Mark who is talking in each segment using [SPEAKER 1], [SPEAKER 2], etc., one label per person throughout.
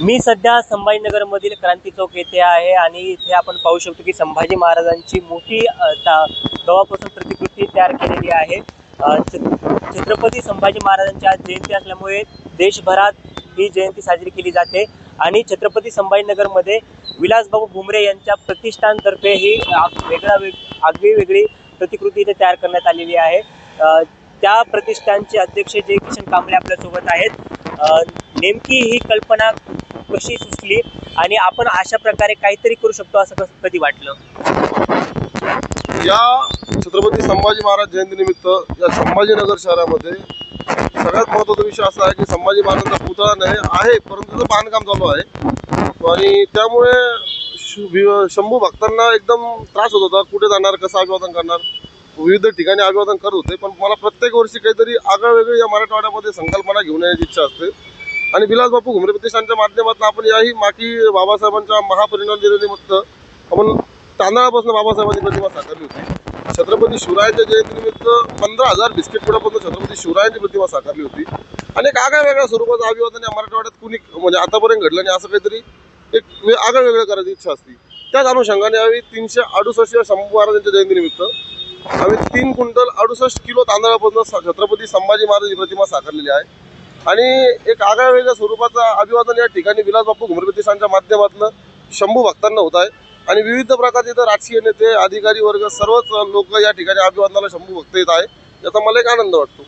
[SPEAKER 1] मी सध्या संभाजीनगरमधील क्रांती चौक येथे आहे आणि इथे आपण पाहू शकतो की संभाजी महाराजांची मोठी अ, गव्हापासून प्रतिकृती तयार केलेली आहे. छ- छत्रपती संभाजी महाराजांची आज जयंती असल्यामुळे देशभरात ही जयंती साजरी केली जाते आणि छत्रपती संभाजीनगरमध्ये विलासबाबू भुमरे यांच्या प्रतिष्ठानतर्फे ही वेगळा वेग आगळी वेगळी प्रतिकृती इथे तयार करण्यात आलेली आहे. त्या प्रतिष्ठानचे अध्यक्ष जय किशन कांबळे आपल्यासोबत आहेत. नेमकी ही कल्पना कशी सुचली आणि आपण अशा प्रकारे काहीतरी करू शकतो असं कसं कधी वाटलं?
[SPEAKER 2] या छत्रपती संभाजी महाराज जयंतीनिमित्त या संभाजीनगर शहरामध्ये सगळ्यात महत्त्वाचा विषय असा आहे की संभाजी महाराजांचा पुतळा नाही आहे परंतु त्याचं बांधकाम चालू आहे. आणि त्यामुळे वि- शंभू भक्तांना एकदम त्रास होत होता कुठे जाणार कसं अभिवादन करणार? विविध ठिकाणी अभिवादन करत होते पण मला प्रत्येक वर्षी काहीतरी आगळं वेगळी या मराठवाड्यामध्ये संकल्पना घेऊन येण्याची इच्छा असते. आणि विलास बापू घुमरे प्रतिष्ठानच्या माध्यमातून आपण याही माकी बाबासाहेबांच्या महापरिणाम दिनानिमित्त आपण तांदळापासून बाबासाहेबांची प्रतिमा साकारली होती. छत्रपती शिवरायांच्या जयंतीनिमित्त पंधरा हजार बिस्किट पुढापासून छत्रपती शिवरायांची प्रतिमा साकारली होती. आणि एक आगळ्या वेगळ्या स्वरूपाचा अभिवादन या मराठवाड्यात कुणी म्हणजे आतापर्यंत घडलं नाही असं काहीतरी एक आगळं वेगळं करायची इच्छा असते. त्याच अनुषंगाने यावेळी तीनशे अडुसष्ट शंभू महाराजांच्या जयंतीनिमित्त आम्ही तीन क्विंटल अडुसष्ट किलो तांदळापासून स- छत्रपती संभाजी महाराज ही प्रतिमा साकारलेली आहे. आणि एक आगळ्या वेगळ्या स्वरूपाचा अभिवादन या ठिकाणी विलास बापू घुमरे प्रतिष्ठानच्या माध्यमातून शंभू भक्तांना होत आहे. आणि विविध प्रकारचे इथं राजकीय नेते अधिकारी वर्ग सर्वच लोक या ठिकाणी अभिवादनाला शंभू भक्त येत आहे. याचा मला एक आनंद वाटतो.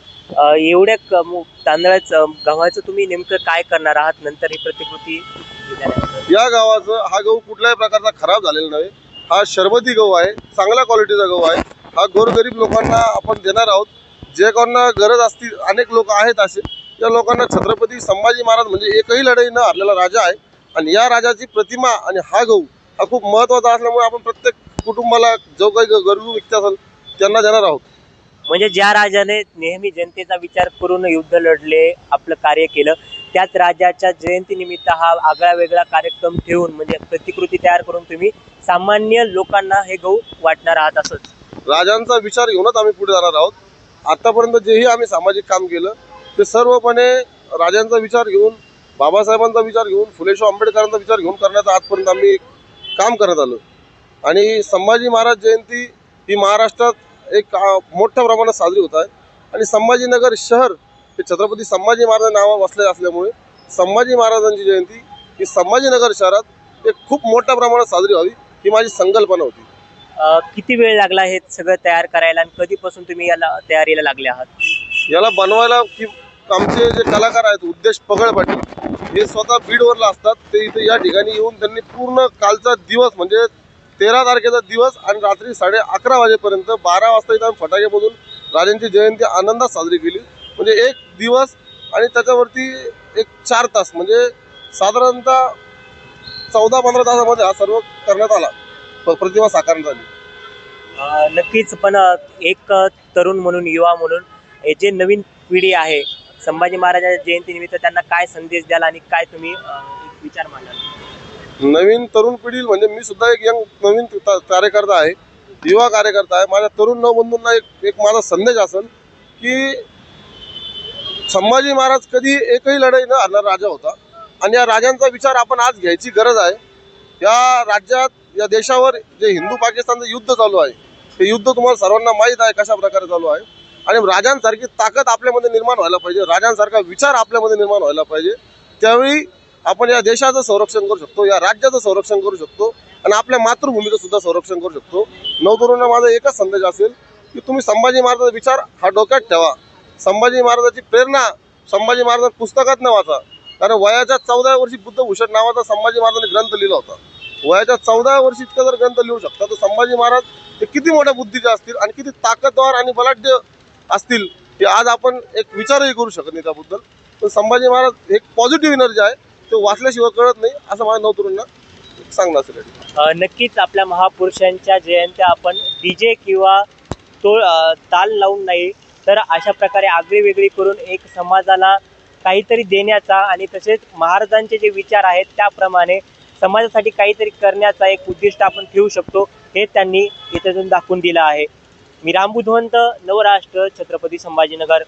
[SPEAKER 1] एवढ्या तांदळाचं गव्हाचं तुम्ही नेमकं काय करणार आहात? नंतर ही प्रतिकृती?
[SPEAKER 2] या गावाचं हा गहू कुठल्याही प्रकारचा खराब झालेला नाही हा शरबती गहू आहे चांगल्या क्वालिटीचा गहू आहे. हा गोरगरीब लोकांना आपण देणार आहोत. जे कोणाला गरज असतील अनेक लोक आहेत असे. या लोकांना छत्रपती संभाजी महाराज म्हणजे एकही लढाई न हरलेला राजा आहे. आणि या राजाची प्रतिमा आणि हा गहू हा खूप महत्त्वाचा असल्यामुळे आपण प्रत्येक कुटुंबाला जो काही गरजू व्यक्ती असेल त्यांना देणार आहोत.
[SPEAKER 1] म्हणजे ज्या राजाने नेहमी जनतेचा विचार करून युद्ध लढले आपलं कार्य केलं त्याच राजाच्या जयंतीनिमित्त हा आगळा वेगळा कार्यक्रम ठेवून म्हणजे प्रतिकृती तयार करून तुम्ही सामान्य लोकांना हे गहू वाटणार आहात असंच
[SPEAKER 2] राजांचा विचार घेऊनच आम्ही पुढे जाणार आहोत. आतापर्यंत जेही आम्ही सामाजिक काम केलं ते सर्वपणे राजांचा विचार घेऊन बाबासाहेबांचा विचार घेऊन फुलेशाह आंबेडकरांचा विचार घेऊन करण्याचा आजपर्यंत आम्ही काम करत आलो. आणि संभाजी महाराज जयंती ही महाराष्ट्रात एक मोठ्या प्रमाणात साजरी होत आहे. आणि संभाजीनगर शहर हे छत्रपती संभाजी महाराज नावा वसले असल्यामुळे संभाजी महाराजांची जयंती ही संभाजीनगर शहरात एक खूप मोठ्या प्रमाणात साजरी व्हावी ही माझी संकल्पना होती.
[SPEAKER 1] किती वेळ लागला हे सगळं तयार करायला आणि कधीपासून तुम्ही याला तयारीला लागले आहात?
[SPEAKER 2] याला बनवायला की आमचे जे कलाकार आहेत उद्देश पगळ पाटील हे स्वतः बीडवरला असतात. ते इथे या ठिकाणी येऊन त्यांनी पूर्ण कालचा दिवस म्हणजे तेरा तारखेचा दिवस आणि रात्री साडे अकरा वाजेपर्यंत बारा वाजता इथं आम्ही फटाके बघून राजांची जयंती आनंदात साजरी केली. म्हणजे एक दिवस आणि त्याच्यावरती एक चार तास म्हणजे साधारणतः चौदा पंधरा तासामध्ये हा सर्व करण्यात आला. प- प्रतिमा साकारण्यात
[SPEAKER 1] झाली नक्कीच पण एक तरुण म्हणून युवा म्हणून जे नवीन पिढी आहे संभाजी महाराजांच्या जयंतीनिमित्त त्यांना काय संदेश द्याल आणि काय तुम्ही विचार मांडाल?
[SPEAKER 2] नवीन तरुण पिढी म्हणजे मी सुद्धा एक यंग नवीन कार्यकर्ता आहे युवा कार्यकर्ता आहे. माझ्या तरुण नवबंधूंना एक एक माझा संदेश असेल की संभाजी महाराज कधी एकही लढाई न हरणार राजा होता. आणि या राजांचा विचार आपण आज घ्यायची गरज आहे. या राज्यात या देशावर जे हिंदू पाकिस्तानचं युद्ध चालू आहे ते युद्ध तुम्हाला सर्वांना माहीत आहे कशा प्रकारे चालू आहे. आणि राजांसारखी ताकद आपल्यामध्ये निर्माण व्हायला पाहिजे. राजांसारखा विचार आपल्यामध्ये निर्माण व्हायला पाहिजे. त्यावेळी आपण या देशाचं संरक्षण करू शकतो या राज्याचं संरक्षण करू शकतो आणि आपल्या मातृभूमीचं सुद्धा संरक्षण करू शकतो. नवतरुणांना माझा एकच संदेश असेल की तुम्ही संभाजी महाराजांचा विचार हा डोक्यात ठेवा. संभाजी महाराजाची प्रेरणा संभाजी महाराज पुस्तकात न वाचा. कारण वयाच्या चौदा वर्षी बुद्धभूषण नावाचा संभाजी महाराजांनी ग्रंथ लिहिला होता. वयाच्या चौदा वर्षी इतका जर ग्रंथ लिहू शकता तर संभाजी महाराज हे किती मोठ्या बुद्धीचे असतील आणि किती ताकदवार आणि बलाढ्य असतील हे आज आपण एक विचारही करू शकत नाही त्याबद्दल. पण संभाजी महाराज एक पॉझिटिव्ह एनर्जी आहे. ते वाचल्याशिवाय कळत नाही असं माझ्या नवतरुणांना सांगणं असेल
[SPEAKER 1] नक्कीच आपल्या महापुरुषांच्या जयंत्या आपण डीजे किंवा तो ताल लावून नाही तर अशा प्रकारे आगळी वेगळी करून एक समाजाला काहीतरी देण्याचा आणि तसेच महाराजांचे जे विचार आहेत त्याप्रमाणे समाजासाठी काहीतरी करण्याचा एक उद्दिष्ट आपण ठेवू शकतो हे त्यांनी इथून दाखवून दिलं आहे. मी राम बुधवंत नवराष्ट्र छत्रपती संभाजीनगर